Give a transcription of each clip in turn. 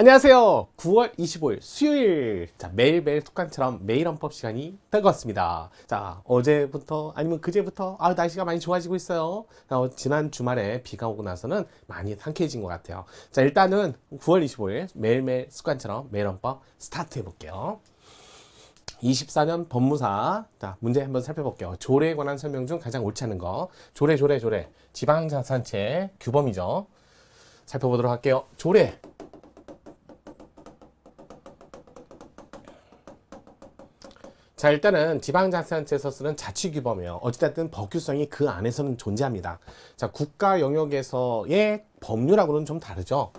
안녕하세요. 9월 25일 수요일. 자, 매일매일 습관처럼 매일 헌법 시간이 다가왔습니다. 자, 어제부터 아니면 그제부터 아, 날씨가 많이 좋아지고 있어요. 자, 어, 지난 주말에 비가 오고 나서는 많이 상쾌해진 것 같아요. 자, 일단은 9월 25일 매일매일 습관처럼 매일 헌법 스타트 해볼게요. 24년 법무사 자 문제 한번 살펴볼게요. 조례에 관한 설명 중 가장 옳지 않은 거 조례 조례 조례 지방자산체 규범이죠. 살펴보도록 할게요. 조례 자 일단은 지방자치단체에서 쓰는 자치규범이에요. 어찌됐든 법규성이 그 안에서는 존재합니다. 자 국가 영역에서의 법률하고는 좀 다르죠.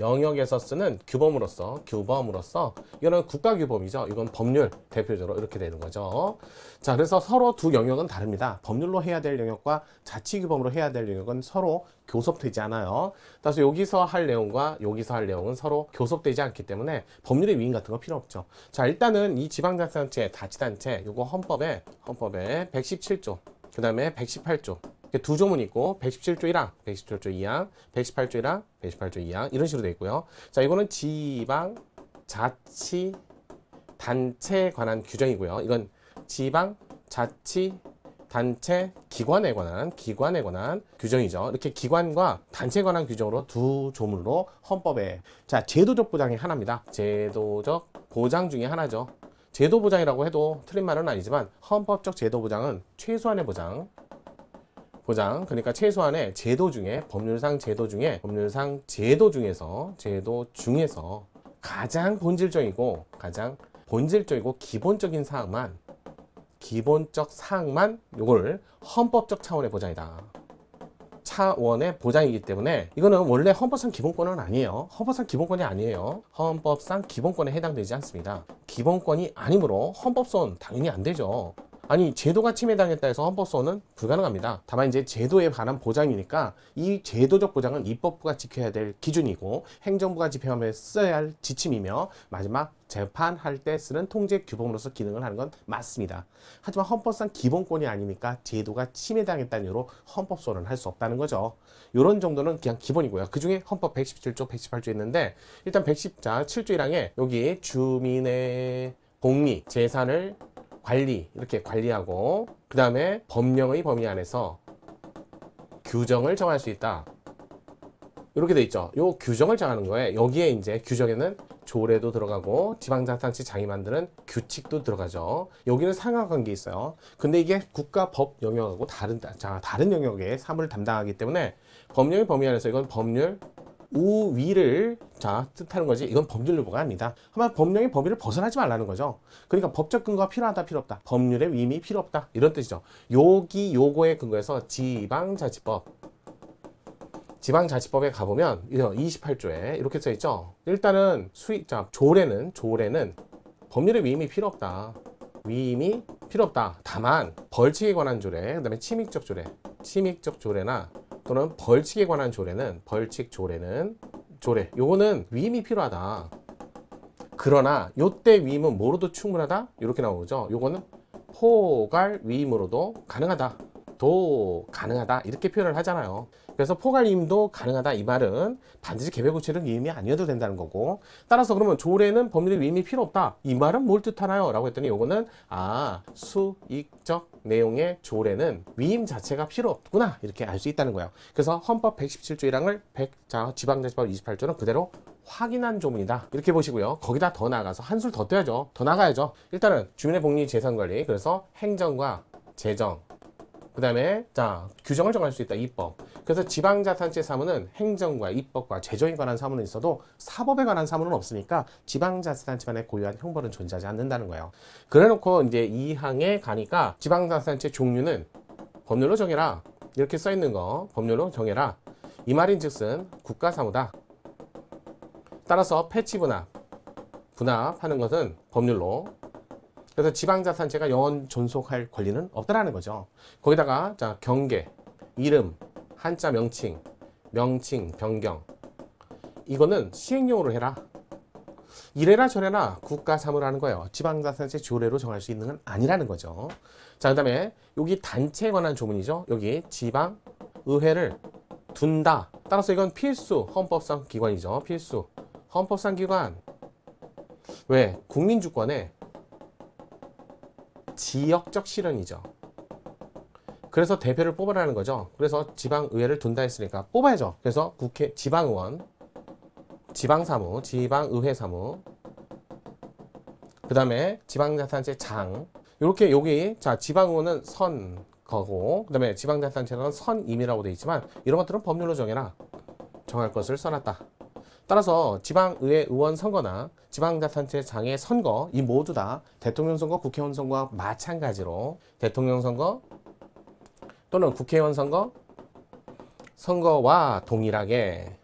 영역에서 쓰는 규범으로서 규범으로서 이거는 국가 규범이죠. 이건 법률 대표적으로 이렇게 되는 거죠. 자 그래서 서로 두 영역은 다릅니다. 법률로 해야 될 영역과 자치 규범으로 해야 될 영역은 서로 교섭되지 않아요. 따라서 여기서 할 내용과 여기서 할 내용은 서로 교섭되지 않기 때문에 법률의 위임 같은 거 필요 없죠. 자 일단은 이 지방자치단체, 자치단체 요거 헌법에 헌법에 117조 그 다음에 118조 두 조문 있고 117조 1항, 117조 2항, 118조 1항, 118조 2항 이런 식으로 되어 있고요. 자 이거는 지방 자치 단체에 관한 규정이고요. 이건 지방 자치 단체 기관에 관한 기관에 관한 규정이죠. 이렇게 기관과 단체에 관한 규정으로 두 조문으로 헌법에 자 제도적 보장이 하나입니다. 제도적 보장 중에 하나죠. 제도 보장이라고 해도 틀린 말은 아니지만 헌법적 제도 보장은 최소한의 보장 보장 그러니까 최소한의 제도 중에 법률상 제도 중에 법률상 제도 중에서 제도 중에서 가장 본질적이고 가장 본질적이고 기본적인 사항만 기본적 사항만 요걸 헌법적 차원의 보장이다. 차원의 보장이기 때문에 이거는 원래 헌법상 기본권은 아니에요. 헌법상 기본권이 아니에요. 헌법상 기본권에 해당되지 않습니다. 기본권이 아니므로 헌법소원 당연히 안 되죠. 아니 제도가 침해당했다 해서 헌법소원은 불가능합니다. 다만 이제 제도에 관한 보장이니까 이 제도적 보장은 입법부가 지켜야 될 기준이고 행정부가 집행하며 써야 할 지침이며 마지막 재판할 때 쓰는 통제 규범으로서 기능을 하는 건 맞습니다. 하지만 헌법상 기본권이 아니니까 제도가 침해당했다는 이유로 헌법소원을 할수 없다는 거죠. 이런 정도는 그냥 기본이고요. 그 중에 헌법 117조, 118조 있는데 일단 110자 7조 1항에 여기 주민의 공리, 재산을 관리 이렇게 관리하고 그 다음에 법령의 범위 안에서 규정을 정할 수 있다. 이렇게 돼 있죠. 요 규정을 정하는 거에 여기에 이제 규정에는 조례도 들어가고 지방자치단체 장이 만드는 규칙도 들어가죠. 여기는 상하관계 있어요. 근데 이게 국가 법 영역하고 다른 자 다른 영역의 사무를 담당하기 때문에 법령의 범위 안에서 이건 법률 우위를 자 뜻하는 거지 이건 법률 유보가 아닙니다. 하지만 법령의 범위를 벗어나지 말라는 거죠. 그러니까 법적 근거가 필요하다 필요 없다. 법률의 위임이 필요 없다 이런 뜻이죠. 여기 요거에 근거해서 지방자치법 지방자치법에 가보면 28조에 이렇게 써 있죠. 일단은 수익 자 조례는 조례는 법률의 위임이 필요 없다. 위임이 필요 없다. 다만 벌칙에 관한 조례, 그다음에 침익적 조례, 침익적 조례나 또는 벌칙에 관한 조례는 벌칙 조례는 조례. 요거는 위임이 필요하다. 그러나 요때 위임은 뭐로도 충분하다? 이렇게 나오죠. 요거는 포괄 위임으로도 가능하다. 도 가능하다. 이렇게 표현을 하잖아요. 그래서 포괄 위임도 가능하다. 이 말은 반드시 개별구체적 위임이 아니어도 된다는 거고. 따라서 그러면 조례는 법률의 위임이 필요 없다. 이 말은 뭘 뜻하나요? 라고 했더니 요거는 아, 수익적 내용의 조례는 위임 자체가 필요 없구나. 이렇게 알 수 있다는 거예요. 그래서 헌법 117조 1항을 100, 자, 지방자치법 28조는 그대로 확인한 조문이다. 이렇게 보시고요. 거기다 더 나가서 한술 더 떼야죠. 더 나가야죠. 일단은 주민의 복리 재산 관리. 그래서 행정과 재정. 그 다음에 자 규정을 정할 수 있다. 입법. 그래서 지방자치단체 사무는 행정과 입법과 재정에 관한 사무는 있어도 사법에 관한 사무는 없으니까 지방자치단체만의 고유한 형벌은 존재하지 않는다는 거예요. 그래놓고 이제 이 항에 가니까 지방자치단체 종류는 법률로 정해라. 이렇게 써 있는 거 법률로 정해라. 이 말인즉슨 국가사무다. 따라서 패치 분합 분합하는 것은 법률로 그래서 지방자산체가 영원 존속할 권리는 없다라는 거죠. 거기다가 자 경계, 이름, 한자 명칭, 명칭 변경 이거는 시행령으로 해라. 이래라 저래라 국가 사무라는 거예요. 지방자산체 조례로 정할 수 있는 건 아니라는 거죠. 자 그 다음에 여기 단체에 관한 조문이죠. 여기 지방 의회를 둔다. 따라서 이건 필수 헌법상 기관이죠. 필수 헌법상 기관 왜 국민주권의 지역적 실현이죠. 그래서 대표를 뽑아라는 거죠. 그래서 지방의회를 둔다 했으니까 뽑아야죠. 그래서 국회 지방의원, 지방사무, 지방의회 사무, 그 다음에 지방자산체 장. 이렇게 여기 자 지방의원은 선 거고, 그 다음에 지방자산체는 선임이라고 돼 있지만 이런 것들은 법률로 정해라. 정할 것을 써놨다. 따라서 지방의회 의원 선거나 지방자산체 장의 선거 이 모두 다 대통령 선거, 국회의원 선거와 마찬가지로 대통령 선거 또는 국회의원 선거 선거와 동일하게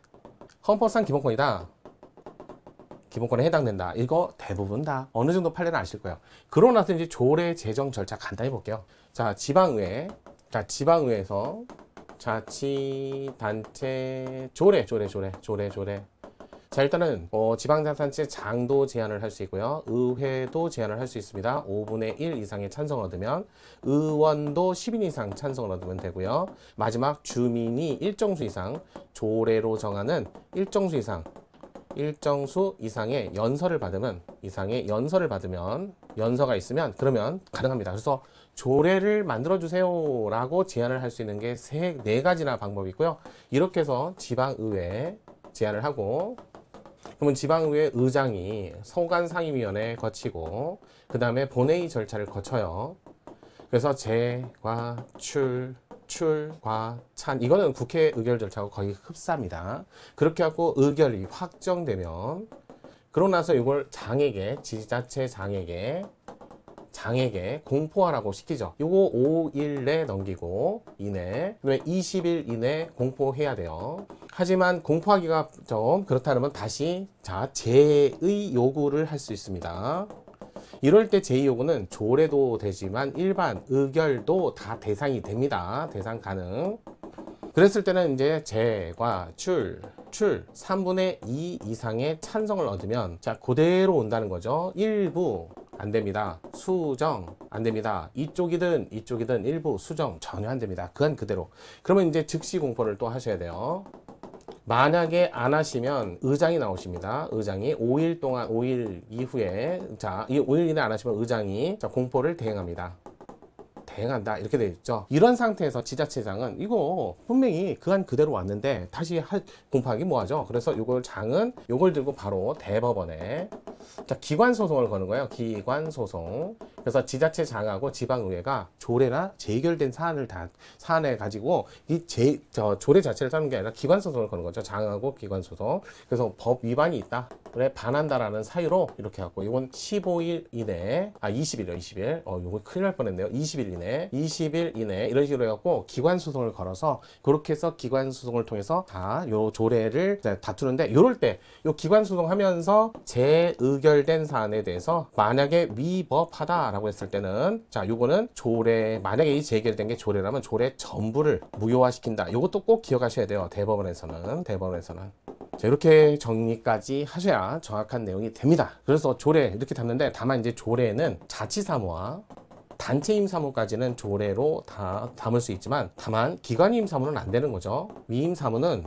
헌법상 기본권이다. 기본권에 해당된다. 이거 대부분 다 어느 정도 판례는 아실 거예요. 그러고 나서 이제 조례 제정 절차 간단히 볼게요. 자, 지방의회. 자, 지방의회에서 자치단체 조례, 조례, 조례, 조례, 조례. 자, 일단은 어, 지방자산체 장도 제한을 할 수 있고요. 의회도 제한을 할 수 있습니다. 5분의 1 이상의 찬성을 얻으면 의원도 10인 이상 찬성을 얻으면 되고요. 마지막 주민이 일정 수 이상 조례로 정하는 일정 수 이상 일정 수 이상의 연설을 받으면 이상의 연설을 받으면 연서가 있으면 그러면 가능합니다. 그래서 조례를 만들어 주세요라고 제안을 할 수 있는 게 세 네 가지나 방법이 있고요. 이렇게 해서 지방 의회 제안을 하고 그러면 지방의회 의장이 소관 상임위원회 거치고 그 다음에 본회의 절차를 거쳐요. 그래서 재과 출 출과 찬 이거는 국회 의결 절차하고 거의 흡사합니다. 그렇게 하고 의결이 확정되면 그러고 나서 이걸 장에게 지자체 장에게 장에게 공포하라고 시키죠. 요거 5일 내 넘기고 이내, 그다음에 20일 이내 공포해야 돼요. 하지만 공포하기가 좀 그렇다면 다시 자 제의 요구를 할 수 있습니다. 이럴 때 제의 요구는 조례도 되지만 일반 의결도 다 대상이 됩니다. 대상 가능. 그랬을 때는 이제 재과 출, 출 3분의 2 이상의 찬성을 얻으면 자 그대로 온다는 거죠. 일부 안 됩니다. 수정 안 됩니다. 이쪽이든 이쪽이든 일부 수정 전혀 안 됩니다. 그건 그대로. 그러면 이제 즉시 공포를 또 하셔야 돼요. 만약에 안 하시면 의장이 나오십니다. 의장이 5일 동안 5일 이후에 자, 이 5일 이내 안 하시면 의장이 자, 공포를 대행합니다. 대행한다 이렇게 되어 있죠. 이런 상태에서 지자체장은 이거 분명히 그한 그대로 왔는데 다시 할 공포하기 뭐하죠? 그래서 이걸 장은 이걸 들고 바로 대법원에 자 기관 소송을 거는 거예요. 기관 소송. 그래서 지자체 장하고 지방의회가 조례나 재결된 사안을 다 사안에 가지고 이 제 저 조례 자체를 따는 게 아니라 기관 소송을 거는 거죠. 장하고 기관 소송. 그래서 법 위반이 있다. 그래 반한다라는 사유로 이렇게 갖고 이건 15일 이내 아 20일이요 20일 어 이거 큰일 날 뻔했네요 20일 이내 20일 이내 이런 식으로 해갖고 기관 소송을 걸어서 그렇게 해서 기관 소송을 통해서 다 요 조례를 다투는데 요럴 때 요 기관 소송 하면서 재의 결된 사안에 대해서 만약에 위법하다라고 했을 때는 자 요거는 조례 만약에 이 재결된 게 조례라면 조례 전부를 무효화시킨다 요것도 꼭 기억하셔야 돼요 대법원에서는 대법원에서는 자, 이렇게 정리까지 하셔야 정확한 내용이 됩니다. 그래서 조례 이렇게 담는데 다만 이제 조례는 자치사무와 단체임 사무까지는 조례로 다 담을 수 있지만 다만 기관임 사무는 안 되는 거죠. 위임 사무는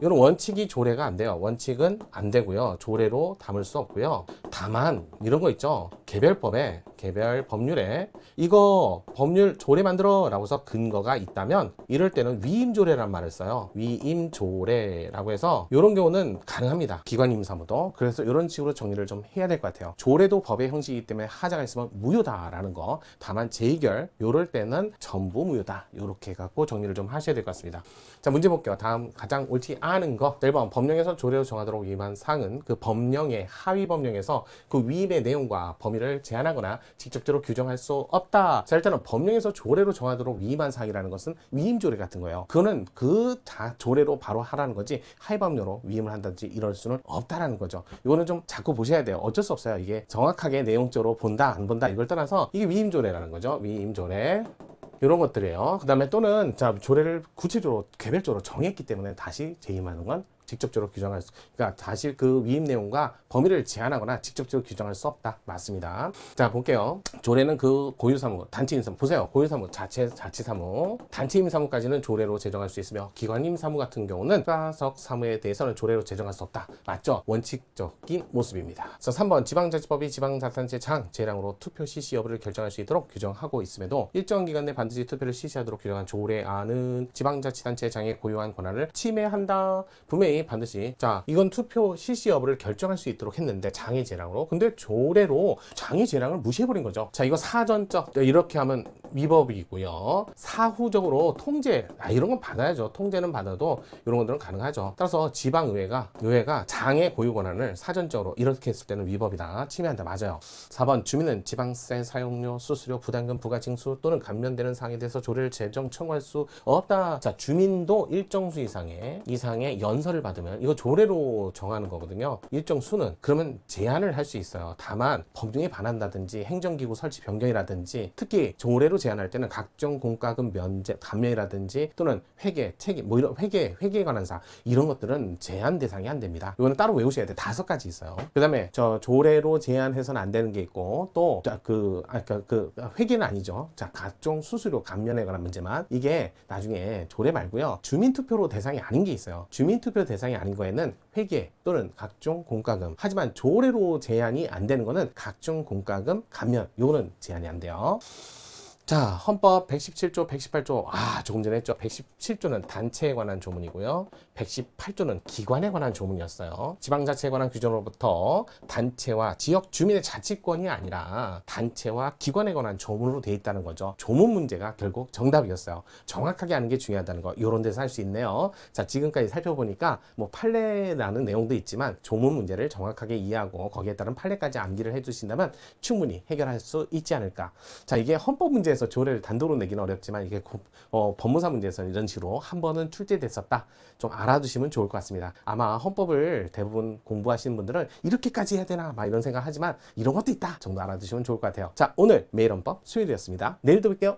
이건 원칙이 조례가 안 돼요. 원칙은 안 되고요. 조례로 담을 수 없고요. 다만 이런 거 있죠. 개별법에 개별 법률에 이거 법률 조례 만들어 라고 해서 근거가 있다면 이럴 때는 위임조례란 말을 써요. 위임조례라고 해서 이런 경우는 가능합니다. 기관임 사무도. 그래서 이런 식으로 정리를 좀 해야 될 것 같아요. 조례도 법의 형식이기 때문에 하자가 있으면 무효다라는 거. 다만 재의결 이럴 때는 전부 무효다. 이렇게 갖고 정리를 좀 하셔야 될 것 같습니다. 자 문제 볼게요. 다음 가장 옳지 않은 거 1번 법령에서 조례로 정하도록 위임한 사항은 그 법령의 하위 법령에서 그 위임의 내용과 범위를 제한하거나 직접적으로 규정할 수 없다. 자, 일단은 법령에서 조례로 정하도록 위임한 사항이라는 것은 위임 조례 같은 거예요. 그거는 그다 조례로 바로 하라는 거지 하위법령으로 위임을 한다든지 이럴 수는 없다라는 거죠. 이거는 좀 자꾸 보셔야 돼요. 어쩔 수 없어요. 이게 정확하게 내용적으로 본다 안 본다 이걸 떠나서 이게 위임 조례라는 거죠. 위임 조례. 이런 것들이에요. 그 다음에 또는 자 조례를 구체적으로 개별적으로 정했기 때문에 다시 재임하는 건 직접적으로 규정할 수, 그러니까 다시 그 위임 내용과 범위를 제한하거나 직접적으로 규정할 수 없다. 맞습니다. 자, 볼게요. 조례는 그 고유사무, 단체 임사무, 보세요. 고유사무, 자체, 자치사무, 단체 임사무까지는 조례로 제정할 수 있으며, 기관 임사무 같은 경우는 가석 사무에 대해서는 조례로 제정할 수 없다. 맞죠? 원칙적인 모습입니다. 그래서 3번 지방자치법이 지방자치단체 장, 재량으로 투표 실시 여부를 결정할 수 있도록 규정하고 있음에도 일정 기간 내 반드시 투표를 실시하도록 규정한 조례안은 지방자치단체 장의 고유한 권한을 침해한다. 분명히 반드시 자 이건 투표 실시 여부를 결정할 수 있도록 했는데 장의 재량으로 근데 조례로 장의 재량을 무시해버린 거죠. 자 이거 사전적 이렇게 하면 위법이고요. 사후적으로 통제 아, 이런 건 받아야죠. 통제는 받아도 이런 것들은 가능하죠. 따라서 지방의회가 의회가 장의 고유 권한을 사전적으로 이렇게 했을 때는 위법이다. 침해한다. 맞아요. 4번 주민은 지방세 사용료 수수료 부담금 부가 징수 또는 감면되는 사항에 대해서 조례를 제정 청구할 수 없다. 자 주민도 일정 수 이상의 이상의 연설을 받 으면 이거 조례로 정하는 거거든요. 일정 수는 그러면 제한을 할 수 있어요. 다만 법령에 반한다든지 행정기구 설치 변경이라든지 특히 조례로 제한할 때는 각종 공과금 면제 감면이라든지 또는 회계 책임 뭐 이런 회계 회계에 관한 사항 이런 것들은 제한 대상이 안 됩니다. 이거는 따로 외우셔야 돼. 다섯 가지 있어요. 그다음에 저 조례로 제한해서는 안 되는 게 있고 또그 아까 그 회계는 아니죠. 자 각종 수수료 감면에 관한 문제만 이게 나중에 조례 말고요. 주민 투표로 대상이 아닌 게 있어요. 주민 투표 대상 이 아닌 거에는 회계 또는 각종 공과금. 하지만 조례로 제한이 안 되는 거는 각종 공과금 감면. 요거는 제한이 안 돼요. 자, 헌법 117조, 118조, 아, 조금 전에 했죠. 117조는 단체에 관한 조문이고요. 118조는 기관에 관한 조문이었어요. 지방자치에 관한 규정으로부터 단체와 지역 주민의 자치권이 아니라 단체와 기관에 관한 조문으로 돼 있다는 거죠. 조문 문제가 결국 정답이었어요. 정확하게 아는 게 중요하다는 거. 이런 데서 할 수 있네요. 자, 지금까지 살펴보니까 뭐 판례라는 내용도 있지만 조문 문제를 정확하게 이해하고 거기에 따른 판례까지 암기를 해 주신다면 충분히 해결할 수 있지 않을까. 자, 이게 헌법 문제에서 조례를 단독으로 내기는 어렵지만 이게 고- 어, 법무사 문제에서 이런 식으로 한 번은 출제됐었다. 좀 알아두시면 좋을 것 같습니다. 아마 헌법을 대부분 공부하시는 분들은 이렇게까지 해야 되나 막 이런 생각 하지만 이런 것도 있다 정도 알아두시면 좋을 것 같아요. 자, 오늘 매일 헌법 수요일이었습니다. 내일도 뵐게요.